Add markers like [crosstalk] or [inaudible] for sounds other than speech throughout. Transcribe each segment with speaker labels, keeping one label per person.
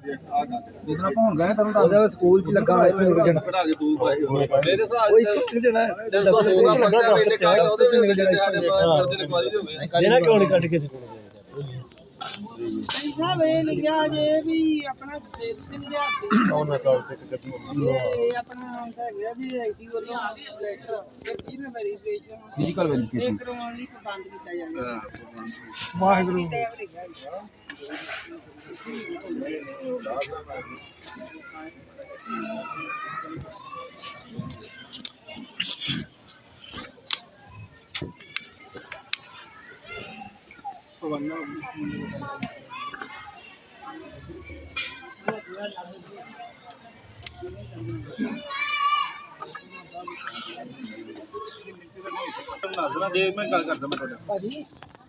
Speaker 1: ਆਪਾਂ ਹੁਣ ਗਏ ਤੈਨੂੰ ਉਹਦੇ ਸਕੂਲ 'ਚ ਲੱਗਾ ਇੱਥੇ ਨਿਕਲ ਜਾਣਾ
Speaker 2: ਕਢਾ ਕੇ ਦੋ ਪਾਏ
Speaker 3: ਮੇਰੇ ਹਿਸਾਬ
Speaker 1: ਉਹ ਇੱਥੇ ਨਿਕਲ ਜਾਣਾ
Speaker 3: ਦਿਲ ਸੌ ਸੌ ਦਾ ਲੱਗਾ ਦਫ਼ਤਰ ਚ ਉਹਦੇ ਵੀ ਨਿਕਲ ਜਾਣੇ ਸਾਡੇ ਕਰਦੇ ਨੇ ਕੁਆਰੀ ਦੇ ਹੋ ਗਏ
Speaker 1: ਇਹਨਾਂ ਕਿਉਂ ਨਹੀਂ ਕੱਢ ਕੇ ਸਕੂਲ?
Speaker 4: ਸਾਹਿਬ ਇਹ ਲਿਖਿਆ ਜੇ ਵੀ ਆਪਣਾ ਸੇਵ ਸਿੰਘ ਲਿਆ
Speaker 1: ਉਹਨਾਂ ਕਾਲ ਤੇ ਗੱਡੀ
Speaker 4: ਇਹ ਆਪਣਾ ਹੈਗਾ ਜੀ ਆਈਟੀ ਵੱਲੋਂ ਲੈਟਰ ਗੱਡੀ ਦੇ ਵੈਰੀਫਿਕੇਸ਼ਨ
Speaker 1: ਫਿਜ਼ੀਕਲ
Speaker 4: ਇਹ
Speaker 1: ਵੈਰੀਫਿਕੇਸ਼ਨ
Speaker 4: ਕਰਵਾਉਣ ਲਈ ਪ੍ਰਬੰਧ ਕੀਤਾ ਜਾਂਦਾ
Speaker 1: ਵਾਹਿਗੁਰੂ
Speaker 4: ਟੈਬ ਲਿਖਿਆ
Speaker 2: ਨਾਜ਼ਰਾ ਦੇ ਮੈਂ ਗੱਲ ਕਰਦਾ ਮੈਂ ਤੁਹਾਡਾ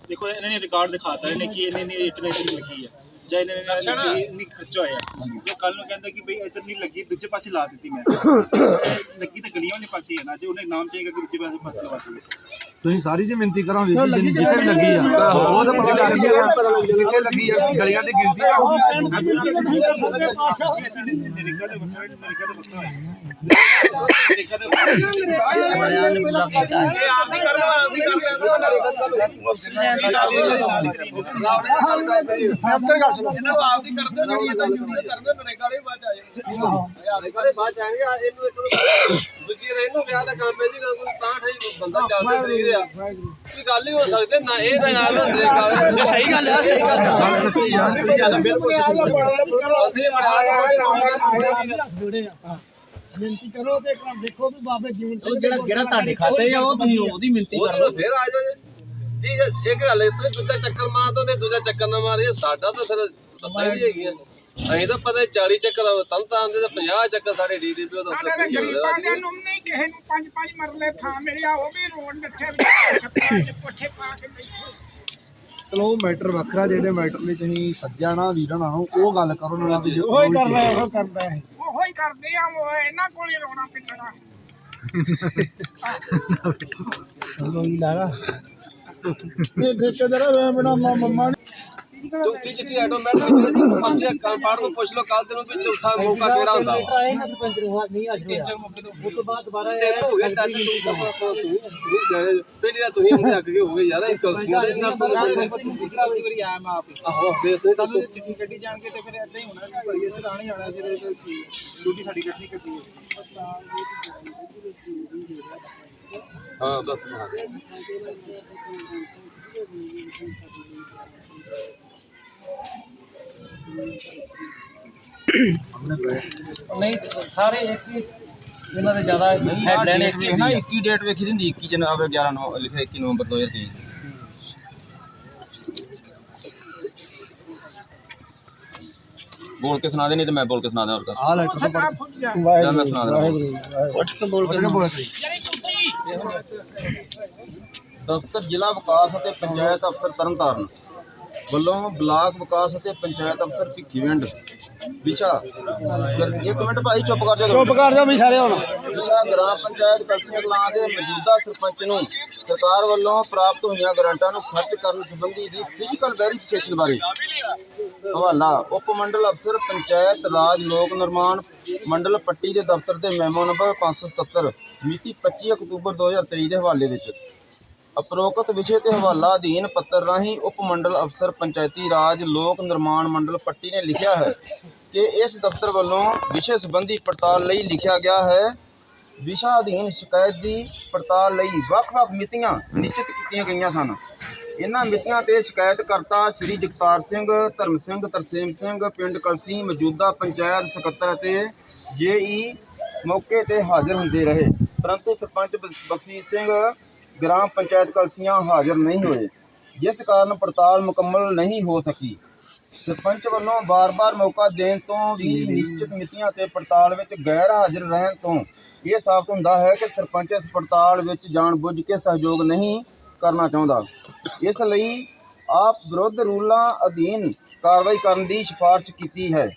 Speaker 2: ਦੇਖੋ ਇਹਨਾਂ ਨੇ ਰਿਕਾਰਡ ਦਿਖਾਤਾ ਇਹਨੇ ਕਿ ਇਹਨੇ ਨੇ ਇਟਰੇਸ਼ਨ ਲਿਖੀ ਹੈ ਜਾਂ ਇਹਨੇ ਨੇ। ਨਹੀਂ ਖਰਚਾ ਹੋਇਆ। ਜੇ ਕੱਲ ਨੂੰ ਕਹਿੰਦਾ ਕਿ ਬਈ ਇੱਧਰ ਨਹੀਂ ਲੱਗੀ ਦੂਜੇ ਪਾਸੇ ਲਾ ਦਿੱਤੀ ਮੈਂ। [coughs] ਲੱਗੀ ਤਾਂ ਗਲੀਆਂ ਵਾਲੇ ਪਾਸੇ ਹੈ ਨਾ ਜੇ ਉਹਨੇ ਨਾਮ ਚਾਹੇਗਾ ਕਿ ਦੂਜੇ ਪਾਸੇ ਪਾਸੇ ਲਵਾ ਦਿੱਤੀ।
Speaker 1: ਤੁਸੀਂ ਸਾਰੀ ਜੀ ਮਿਹਨਤੀ ਕਰਾਂ ਵੀ ਜਿੱਥੇ ਲੱਗੀ ਆ ਉਹ ਤਾਂ ਪਤਾ ਲੱਗ ਗਿਆ ਕਿੱਥੇ ਲੱਗੀ ਆ ਗਲੀਆਂ ਦੀ ਗਿਣਤੀ ਆ ਉਹ
Speaker 3: ਬਾਅਦ ਚ ਆ ਜਾਣਗੇ ਨਰੇਗਾ ਵਾਲੇ ਬਾਅਦ ਚ ਆਣਗੇ ਆ ਇਹਨੂੰ ਇੱਕ ਦੂਜੀ ਰਹਿ ਨੂੰ ਵਿਆਹ ਦਾ ਕੰਮ ਪੈ ਜੀ ਤਾਂ ਠਾਈ ਬੰਦਾ ਚੱਲਦਾ ਸਹੀ ਰਿਹਾ। ਕੀ ਗੱਲ ਹੀ ਹੋ ਸਕਦੇ ਨਾ ਇਹ ਨਾ ਯਾਰ ਨਰੇਗਾ ਵਾਲੇ ਸਹੀ ਗੱਲ ਹੈ ਸਹੀ ਗੱਲ
Speaker 1: ਗੱਲ ਸੱਚੀ ਆ ਬਿਲਕੁਲ
Speaker 3: ਬੰਦੇ
Speaker 5: ਬੇਨਤੀ ਕਰੋ ਤੇ ਇੱਕ ਵਾਰ ਦੇਖੋ ਵੀ ਬਾਬੇ ਜੀਵਨ ਸਿੰਘ
Speaker 1: ਜਿਹੜਾ ਜਿਹੜਾ ਤੁਹਾਡੇ ਖਾਤੇ ਆ ਉਹ ਤੁਸੀਂ ਉਹਦੀ ਮਿਹਨਤੀ
Speaker 3: ਉਹ ਤਾਂ ਫਿਰ ਆ ਜਾਓ ਜੀ। ਜੀ ਇੱਕ ਗੱਲ ਹੈ ਤੂੰ ਦੂਜਾ ਚੱਕਰ ਮਾਰ ਤਾਂ ਦੂਜਾ ਚੱਕਰ ਨਾ ਮਾਰੇ ਸਾਡਾ ਤਾਂ ਫਿਰ ਪਤਾ ਹੀ ਹੈਗੀਆਂ। ਅਸੀਂ ਤਾਂ ਪਤਾ 40 ਚੱਕਰ ਤਨ ਤਾਂ ਆਂਦੇ ਤਾਂ 50 ਚੱਕਰ ਸਾਡੇ ਡੀਡੀਪੀ ਉਹ
Speaker 5: ਸਾਡੇ
Speaker 3: ਤਾਂ
Speaker 5: ਗਰੀਬਾਂ ਦੇ ਨੂੰ ਨਹੀਂ ਕਿਸੇ ਨੂੰ ਪੰਜ ਪੰਜ ਮਰਲੇ ਥਾਂ ਮਿਲਿਆ ਉਹ ਵੀ ਵੀ ਛੱਪਾਂ ਚ ਕੋਠੇ ਪਾ ਕੇ ਬੈਠੇ।
Speaker 1: ਚਲੋ ਉਹ ਮੈਟਰ ਵੱਖਰਾ ਜਿਹੜੇ ਮੈਟਰ ਲਈ ਤੁਸੀਂ ਸੱਜਿਆ ਨਾ ਵੀਰਾਂ ਨਾਲ ਉਹ ਗੱਲ ਕਰੋ ਨਾ ਵੀ ਜੋ-
Speaker 5: ਉਹ ਕਰਦਾ ਹੈ ਉਹੋ ਹੀ ਕਰਦੇ ਆ ਉਹ ਇਹਨਾਂ ਕੋਲ ਹੀ ਰੋਣਾ ਪਿੱਟਣਾ ਇਹ ਠੇਕੇਦਾਰ ਮੇਰਾ ਮੰਮਾ
Speaker 3: ਚੌਥੀ ਚਿੱਠੀ ਤੁਹਾਨੂੰ ਮਰਜ਼ੀ ਆ ਕੰਮ ਪਾੜ ਨੂੰ ਪੁੱਛ ਲਓ ਕੱਲ ਦਿਨ ਵੀ ਚੌਥਾ ਮੌਕਾ ਕਿਹੜਾ ਹੁੰਦਾ? ਵਾ ਤਿੰਨ ਹੋ ਗਿਆ ਟੱਚ ਤੂੰ ਤਾਂ ਤੂੰ ਤੂੰ ਪਹਿਲੀ ਵਾਰ ਤੁਸੀਂ ਹੁੰਦੇ ਅੱਗ ਕੇ ਹੋ ਗਏ ਯਾਰ ਇਹ ਕੁਰਸੀਆਂ ਦੇ ਨਾਲ
Speaker 2: ਦੂਜੀ ਵਾਰੀ ਆਇਆ ਮੈਂ ਆਪ। ਹੀ
Speaker 3: ਆਹੋ ਦੇ ਤੁਸੀਂ ਦੱਸੋ।
Speaker 2: ਚਿੱਠੀ ਕੱਢੀ ਜਾਣਗੇ ਤੇ ਫਿਰ ਏਦਾਂ ਹੀ ਹੋਣਾ ਕਿ ਭਾਈ ਅਸੀਂ ਤਾਂ ਨਹੀਂ ਜਾਣਾ ਜਿਹੜੇ ਡਿਊਟੀ ਸਾਡੀ ਕੱਢਣੀ ਕੱਢੀ ਹੈ
Speaker 3: ਹਾਂ ਬਸ ਹਾਂ
Speaker 6: ਨਹੀਂ ਸਾਰੇ ਇੱਕ ਹੀ ਇਹਨਾਂ ਦੇ ਜ਼ਿਆਦਾ ਹੈਡਲਾਈਨ ਇੱਕ ਹੀ
Speaker 1: ਨਾ 21 ਡੇਟ ਵੇਖੀ ਦਿੰਦੀ 21 ਜਨਵਰੀ 11 ਨੂੰ ਲਿਖਿਆ 21 ਨਵੰਬਰ 2023 ਬੋਲ ਕੇ ਸੁਣਾ ਦੇ ਨਹੀਂ ਤੇ ਮੈਂ ਬੋਲ ਕੇ ਸੁਣਾ ਦਾਂ ਹੋਰ ਕਰ ਆ ਲੈਟਰ
Speaker 5: ਸਦਾ ਫੁੱਟ ਜਾ
Speaker 1: ਜਾਂ ਮੈਂ ਸੁਣਾ ਦਾਂ ਉੱਠ ਕੇ ਬੋਲ ਕੇ ਬੋਲ ਦਫ਼ਤਰ ਜ਼ਿਲ੍ਹਾ ਵਿਕਾਸ ਅਤੇ ਪੰਚਾਇਤ ਅਫਸਰ ਤਰਨਤਾਰਨ। ਵੱਲੋਂ ਬਲਾਕ ਵਿਕਾਸ ਅਤੇ ਪੰਚਾਇਤ ਅਫਸਰ ਭਿੱਖੀਵਿੰਡ ਵਿਸ਼ਾ ਇੱਕ ਮਿੰਟ ਭਾਈ ਚੁੱਪ ਕਰ ਜਾ ਚੁੱਪ
Speaker 5: ਕਰ ਜਾ ਵੀ ਸਾਰੇ ਹੁਣ।
Speaker 1: ਵਿਸ਼ਾ ਗ੍ਰਾਮ ਪੰਚਾਇਤ ਕਲਸੀ ਕਲਾਂ ਦੇ ਮੌਜੂਦਾ ਸਰਪੰਚ ਨੂੰ। ਸਰਕਾਰ ਵੱਲੋਂ ਪ੍ਰਾਪਤ ਹੋਈਆਂ ਗ੍ਰਾਂਟਾਂ ਨੂੰ ਖਰਚ ਕਰਨ ਸੰਬੰਧੀ ਦੀ ਫਿਜ਼ੀਕਲ ਵੈਰੀਫਿਕੇਸ਼ਨ ਬਾਰੇ ਹਵਾਲਾ। ਉਪ ਮੰਡਲ ਅਫਸਰ ਪੰਚਾਇਤ ਰਾਜ ਲੋਕ ਨਿਰਮਾਣ ਮੰਡਲ ਪੱਟੀ ਦੇ ਦਫ਼ਤਰ ਦੇ ਮੈਮੋ ਨੰਬਰ 577 ਮਿਤੀ 25 ਅਕਤੂਬਰ 2023 ਦੇ ਹਵਾਲੇ ਵਿੱਚ। ਉਪਰੋਕਤ ਵਿਸ਼ੇ ਤੇ ਹਵਾਲਾ ਅਧੀਨ ਪੱਤਰ ਰਾਹੀਂ ਉਪ ਮੰਡਲ ਅਫਸਰ ਪੰਚਾਇਤੀ ਰਾਜ ਲੋਕ ਨਿਰਮਾਣ ਮੰਡਲ ਪੱਟੀ ਨੇ ਲਿਖਿਆ ਹੈ ਕਿ ਇਸ ਦਫ਼ਤਰ ਵੱਲੋਂ ਵਿਸ਼ੇ ਸੰਬੰਧੀ ਪੜਤਾਲ ਲਈ ਲਿਖਿਆ ਗਿਆ ਹੈ। ਵਿਸ਼ਾ ਅਧੀਨ ਸ਼ਿਕਾਇਤ ਦੀ ਪੜਤਾਲ ਲਈ ਵੱਖ-ਵੱਖ ਮਿਤੀਆਂ ਨਿਸ਼ਚਿਤ ਕੀਤੀਆਂ ਗਈਆਂ ਸਨ। ਇਹਨਾਂ ਮਿਤੀਆਂ ਤੇ ਸ਼ਿਕਾਇਤਕਰਤਾ ਸ੍ਰੀ ਜਗਤਾਰ ਸਿੰਘ, ਧਰਮ ਸਿੰਘ, ਤਰਸੇਮ ਸਿੰਘ, ਪਿੰਡ ਕਲਸੀ ਮੌਜੂਦਾ ਪੰਚਾਇਤ ਸਕੱਤਰ ਅਤੇ ਜੇਈ ਮੌਕੇ ਤੇ ਹਾਜ਼ਰ ਹੁੰਦੇ ਰਹੇ। ਪਰੰਤੂ ਸਰਪੰਚ ਬਸ- ਬਖਸ਼ੀਸ਼ ਸਿੰਘ ਗ੍ਰਾਮ ਪੰਚਾਇਤ ਕਲਸੀਆਂ ਹਾਜ਼ਰ ਨਹੀਂ ਹੋਏ, ਜਿਸ ਕਾਰਨ ਪੜਤਾਲ ਮੁਕੰਮਲ ਨਹੀਂ ਹੋ ਸਕੀ। ਸਰਪੰਚ ਵੱਲੋਂ ਬਾਰ-ਬਾਰ ਮੌਕਾ ਦੇਣ ਤੋਂ ਵੀ ਨਿਸ਼ਚਿਤ ਮਿਤੀਆਂ ਤੇ ਪੜਤਾਲ ਵਿੱਚ ਗੈਰ ਹਾਜ਼ਰ ਰਹਿਣ ਤੋਂ ਇਹ ਸਾਬਤ ਹੁੰਦਾ ਹੈ ਕਿ ਸਰਪੰਚ ਇਸ ਪੜਤਾਲ ਵਿੱਚ ਜਾਣਬੁੱਝ ਕੇ ਸਹਿਯੋਗ ਨਹੀਂ ਕਰਨਾ ਚਾਹੁੰਦਾ। ਇਸ ਲਈ ਆਪ ਵਿਰੁੱਧ ਰੂਲਾਂ ਅਧੀਨ ਕਾਰਵਾਈ ਕਰਨ ਦੀ ਸਿਫਾਰਿਸ਼ ਕੀਤੀ ਹੈ।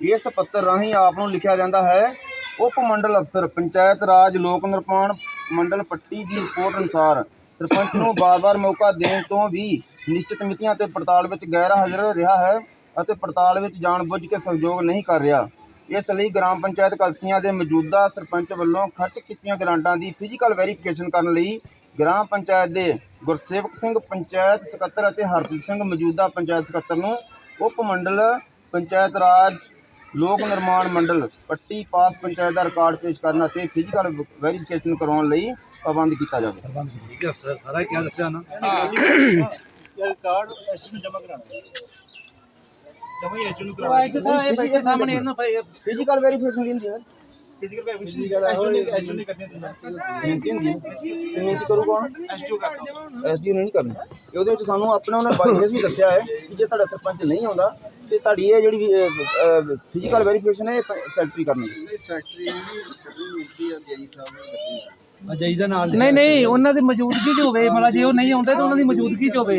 Speaker 1: ਇਸ ਪੱਤਰ ਰਾਹੀਂ ਆਪ ਨੂੰ ਲਿਖਿਆ ਜਾਂਦਾ ਹੈ, ਉਪ ਮੰਡਲ ਅਫਸਰ, ਪੰਚਾਇਤ ਰਾਜ ਲੋਕ ਨਿਰਮਾਣ ਮੰਡਲ ਪੱਟੀ ਦੀ ਰਿਪੋਰਟ ਅਨੁਸਾਰ ਸਰਪੰਚ ਨੂੰ ਬਾਰ-ਬਾਰ ਮੌਕਾ ਦੇਣ ਤੋਂ ਵੀ ਨਿਸ਼ਚਿਤ ਮਿਤੀਆਂ ਤੇ ਪੜਤਾਲ ਵਿੱਚ ਗੈਰ ਹਾਜ਼ਰ ਰਿਹਾ ਹੈ ਅਤੇ ਪੜਤਾਲ ਵਿੱਚ ਜਾਣਬੁੱਝ ਕੇ ਸਹਿਯੋਗ ਨਹੀਂ ਕਰ ਰਿਹਾ। ਇਸ ਲਈ ਗ੍ਰਾਮ ਪੰਚਾਇਤ ਕਲਸੀਆਂ ਦੇ ਮੌਜੂਦਾ ਸਰਪੰਚ ਵੱਲੋਂ ਖਰਚ ਕੀਤੀਆਂ ਗ੍ਰਾਂਟਾਂ ਦੀ ਫਿਜ਼ੀਕਲ ਵੈਰੀਫਿਕੇਸ਼ਨ ਕਰਨ ਲਈ ਗ੍ਰਾਮ ਪੰਚਾਇਤ ਦੇ ਗੁਰਸੇਵਕ ਸਿੰਘ, ਪੰਚਾਇਤ ਸਕੱਤਰ ਅਤੇ ਹਰਪ੍ਰੀਤ ਸਿੰਘ ਮੌਜੂਦਾ ਪੰਚਾਇਤ ਸਕੱਤਰ ਨੂੰ ਉਪ ਮੰਡਲ ਪੰਚਾਇਤ ਰਾਜ ਲੋਕ ਨਿਰਮਾਣ ਮੰਡਲ ਪੱਟੀ ਪਾਸ ਪੰਚਾਇਤ ਦਾ ਰਿਕਾਰਡ ਪੇਸ਼ ਕਰਨ ਅਤੇ ਫਿਜ਼ੀਕਲ ਵੈਰੀਫਿਕੇਸ਼ਨ ਕਰਵਾਉਣ ਲਈ ਪਾਬੰਦ ਕੀਤਾ ਜਾਵੇ।
Speaker 3: ਠੀਕ ਹੈ ਸਰ। ਸਾਰਾ ਕੀ ਦੱਸਿਆ ਨਾ?
Speaker 2: ਯਾਰ ਕਾਰਡ ਐਸਟੀ ਨੂੰ ਜਮ੍ਹਾਂ ਕਰਾਉਣਾ। ਹੈ ਜਮ੍ਹਾਂ ਐਸਟੀ ਨੂੰ ਕਰਾਉਣਾ
Speaker 6: ਤਾਂ ਇਹ ਬੈਠੇ ਸਾਹਮਣੇ ਇਹਨਾਂ
Speaker 1: ਫਿਜ਼ੀਕਲ ਵੈਰੀਫਿਕੇਸ਼ਨ ਹੁੰਦੀ ਹੈ।
Speaker 2: ਫਿਜ਼ੀਕਲ ਵੈਰੀਫਿਕੇਸ਼ਨ ਐਸਟੀ ਨੇ ਐਸਟੀ ਨੇ ਕਰਨੀ ਹੁੰਦੀ ਹੈ।
Speaker 1: ਮਿਹਨਤੀ ਹੁੰਦੀ ਹੈ ਮਿਹਨਤੀ ਕਰੂ ਕੌਣ?
Speaker 2: ਐਸਟੀ ਕਰਦਾ
Speaker 1: ਐਸਡੀ ਨੇ ਨਹੀਂ ਕਰਨੀ। ਉਹਦੇ ਵਿੱਚ ਸਾਨੂੰ ਆਪਣੇ ਉਹਨੇ ਬਾਈਨਸ ਵੀ ਦੱਸਿਆ ਹੈ ਕਿ ਜੇ ਤੁਹਾਡਾ ਸਰਪੰਚ ਨਹੀਂ ਆਉਂਦਾ ਤੇ ਤੁਹਾਡੀ ਇਹ ਜਿਹੜੀ ਫਿਜ਼ੀਕਲ ਵੈਰੀਫਿਕੇਸ਼ਨ ਹੈ ਇਹ ਸੈਕਟਰੀ ਕਰਨੀ ਹੈ।
Speaker 4: ਸੈਕਟਰੀ ਦੀ ਕੱਢੀ ਨੀਤੀ ਆ ਜੇਈ ਸਾਹਿਬ ਨੇ ਕੱਢੀ
Speaker 3: ਅਜਈ ਦਾ ਨਾਲ
Speaker 6: ਨਹੀਂ ਨਹੀਂ ਉਹਨਾਂ ਦੀ ਮੌਜੂਦਗੀ 'ਚ ਹੋਵੇ ਮਤਲਬ ਜੇ ਉਹ ਨਹੀਂ ਆਉਂਦੇ ਤਾਂ ਉਹਨਾਂ ਦੀ ਮੌਜੂਦਗੀ 'ਚ ਹੋਵੇ।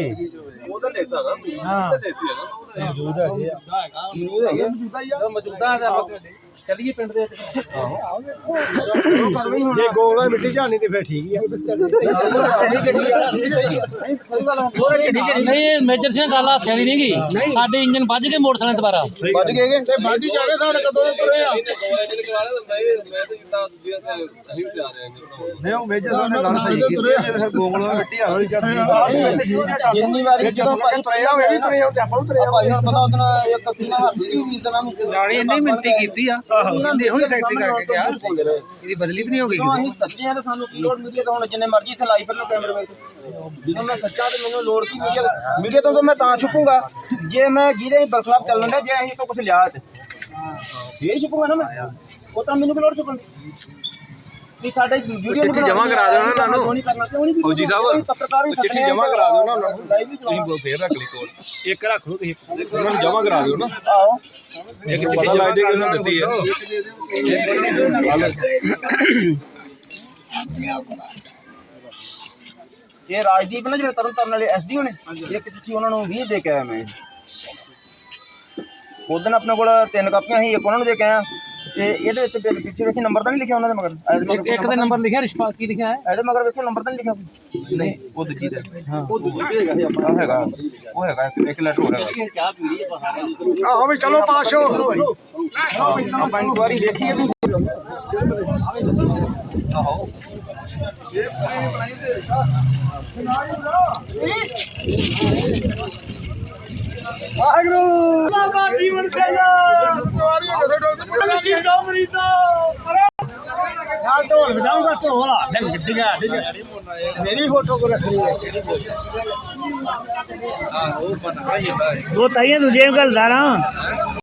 Speaker 3: ਉਹ ਤਾਂ ਲੈਤਾ ਨਾ
Speaker 6: ਹਾਂ।
Speaker 3: ਲੈਤੀ ਹੈ ਨਾ
Speaker 1: ਮੌਜੂਦ ਹੈਗੇ।
Speaker 6: ਜਦੋਂ ਮੌਜੂਦਾ ਤਾਂ ਆਪਾਂ ਚੱਲੀਏ ਪਿੰਡ ਦੇ ਵਿੱਚ।
Speaker 1: ਉਹ ਕਰਵਾਈ ਹੁਣ
Speaker 3: ਗੋਲਾ ਮਿੱਟੀ ਝਾਣੀ ਤੇ ਫਿਰ ਠੀਕ ਹੀ ਆ।
Speaker 1: ਨਹੀਂ ਸਹੀ ਗੱਲ ਹੈ
Speaker 6: ਨਹੀਂ ਇਹ ਮੇਜਰ ਸਿੰਘ ਗੱਲ ਹਾਸੇ ਵਾਲੀ ਨਹੀਂ। ਗਈ ਸਾਡੇ ਇੰਜਨ ਵੱਜ ਕੇ ਮੋਟਰਸਾਈਕਲ ਦੁਬਾਰਾ।
Speaker 1: ਵੱਜ ਗਏ ਕਿ?
Speaker 3: ਬਾਜੀ ਜਾਣੇ ਤਾਂ ਕਦੋਂ ਦੇ ਤੁਰੇ ਆ। ਮੈਂ ਤਾਂ ਜਿੱਦਾਂ ਦੂਜੀਆਂ ਤੇ ਅਸੀਂ ਵੀ ਜਾ ਰਹੇ ਹਾਂ ਨਹੀਂ ਉਹ ਮੇਜਰ ਸਾਹਿਬ ਨੇ ਗੱਲ ਸਹੀ ਕੀਤੀ ਹੈ ਫਿਰ ਗੋਗਲੋਂ ਮਿੱਟੀ ਹੌਲੀ ਚੜਦੀ
Speaker 1: ਜਿੰਨੀ ਵਾਰੀ ਜਦੋਂ ਭਾਈ ਤੁਰੇ ਆ ਇਹ ਵੀ ਤੁਰੇ ਆ ਤੇ ਆਪਾਂ ਵੀ ਤੁਰੇ ਆ ਭਾਈ ਨੂੰ ਪਤਾ ਉਹਦਨਾ ਇੱਕ ਕਿਨਾ ਹੱਥੀ ਦੀ ਵੀਰ ਦਾ ਨਾਮ
Speaker 2: ਨਾਲੇ ਇਹਨੇ ਮਿੰਤੀ ਕੀਤੀ ਆ।
Speaker 1: ਇਹਦੇ ਹੁਣ ਸੈਕਟਰੀ ਕਰਕੇ ਗਿਆ।
Speaker 2: ਇਹਦੀ ਬਦਲੀ ਤਾਂ ਨਹੀਂ ਹੋ ਗਈ
Speaker 1: ਕਿਉਂ ਅਸੀਂ ਸੱਚੇ ਆ ਤੇ ਸਾਨੂੰ ਕੀ ਲੋੜ ਮੀਡੀਆ ਤੋਂ? ਹੁਣ ਜਿੰਨੇ ਮਰਜ਼ੀ ਇੱਥੇ ਲਾਈ ਫਿਰਨੋ ਕੈਮਰੇ ਵਿੱਚ ਜਦੋਂ ਮੈਂ ਸੱਚਾ ਤੇ ਮੈਨੂੰ ਲੋੜ ਕੀ ਮੀਡੀਆ ਮੀਡੀਆ ਤੋਂ ਤਾਂ ਮੈਂ ਤਾਂ ਛੁਪੂੰਗਾ। ਜੇ ਮੈਂ ਜਿਹਦੇ ਬਰਖਲਾਫ ਚੱਲਣ ਦਾ ਜੇ ਅਸੀਂ ਤੋਂ ਕੁਝ ਲਿਆ ਤੇ। ਫੇਰ ਛੁਪੂੰਗਾ ਨਾ ਮੈਂ ਉਹ ਤਾਂ ਮੈਨੂੰ ਕੀ ਲੋੜ ਛੁਪਣ ਦੀ? ਵੀ ਸਾਡੇ ਵੀਡੀਓ ਨੂੰ ਜਮਾ ਕਰਾ ਦਿਓ ਨਾ? ਉਹਨਾਂ ਨੂੰ ਫੌਜੀ ਸਾਹਿਬ ਚਿੱਠੀ ਜਮਾ ਕਰਾ ਦਿਓ ਨਾ। ਉਹਨਾਂ ਨੂੰ ਚਲਾਉਣਾ।
Speaker 3: ਫੇਰ ਰੱਖ ਲਈ ਕੋਲ। ਇੱਕ ਰੱਖ ਲਓ ਤੁਸੀਂ। ਉਹਨਾਂ ਨੂੰ ਜਮਾ ਕਰਾ ਦਿਓ ਨਾ।
Speaker 1: ਆਹੋ।
Speaker 3: ਇੱਕ ਪਤਾ ਲੱਗ ਜੇ ਕਿ ਉਹਨਾਂ ਦਿੱਤੀ ਹੈ।
Speaker 1: ਇਹ ਰਾਜਦੀਪ ਨੇ ਜਿਹੜੇ ਤਰਨ ਤਾਰਨ ਵਾਲੇ ਐਸਡੀਓ ਨੇ ਇੱਕ ਚਿੱਠੀ ਉਹਨਾਂ ਨੂੰ 20 ਦੇ ਕੇ ਆਇਆ ਮੈਂ। ਉਦੋਂ ਆਪਣੇ ਕੋਲ ਤਿੰਨ ਕਾਪੀਆਂ ਸੀ ਇੱਕ ਉਹਨਾਂ ਨੂੰ ਦੇ ਕੇ ਆਇਆ। ਤੇ ਇਹਦੇ ਵਿੱਚ ਪਿ- ਪਿੱਛੇ ਵੇਖੀ ਨੰਬਰ ਤਾਂ ਨਹੀਂ ਲਿਖਿਆ ਉਹਨਾਂ ਦੇ ਮਗਰ। ਇਹਦੇ ਮਗਰ
Speaker 6: ਇੱਕ ਦੇ ਨੰਬਰ ਲਿਖਿਆ ਰਿਸ਼ਪਾ ਕੀ ਲਿਖਿਆ ਹੈ?
Speaker 1: ਇਹਦੇ ਮਗਰ ਵੇਖੋ ਨੰਬਰ ਤਾਂ ਨਹੀਂ ਲਿਖਿਆ ਨਹੀਂ ਉਹ ਦੂਜੀ ਦਾ। ਹਾਂ। ਉਹ ਦੂਜੀ ਹੈਗਾ ਸੀ ਆਪਣਾ। ਉਹ ਹੈਗਾ ਉਹ ਹੈਗਾ ਇੱਕ- ਇੱਕ ਲੈਟਰ ਹੋਰ ਹੈਗਾ।
Speaker 3: ਆਹੋ ਵੀ ਚਲੋ ਪਾਸ ਹੋ।
Speaker 1: ਆਪਾਂ ਇਨਕੁਆਰੀ ਦੇਖੀ ਇਹਦੀ
Speaker 3: ਨਾਲ ਢੋਲ ਵਜਾਊਗਾ ਢੋਲ ਆ ਡਿੱਗ ਡਿੱਗਾ ਡਿੱਗ ਮੇਰੀ ਫੋਟੋ ਕੋ ਰੱਖ ਲਈ
Speaker 7: ਉਹ ਤਾਈਆਂ ਦੂਜੇ ਗੱਲ ਦਾ ਨਾ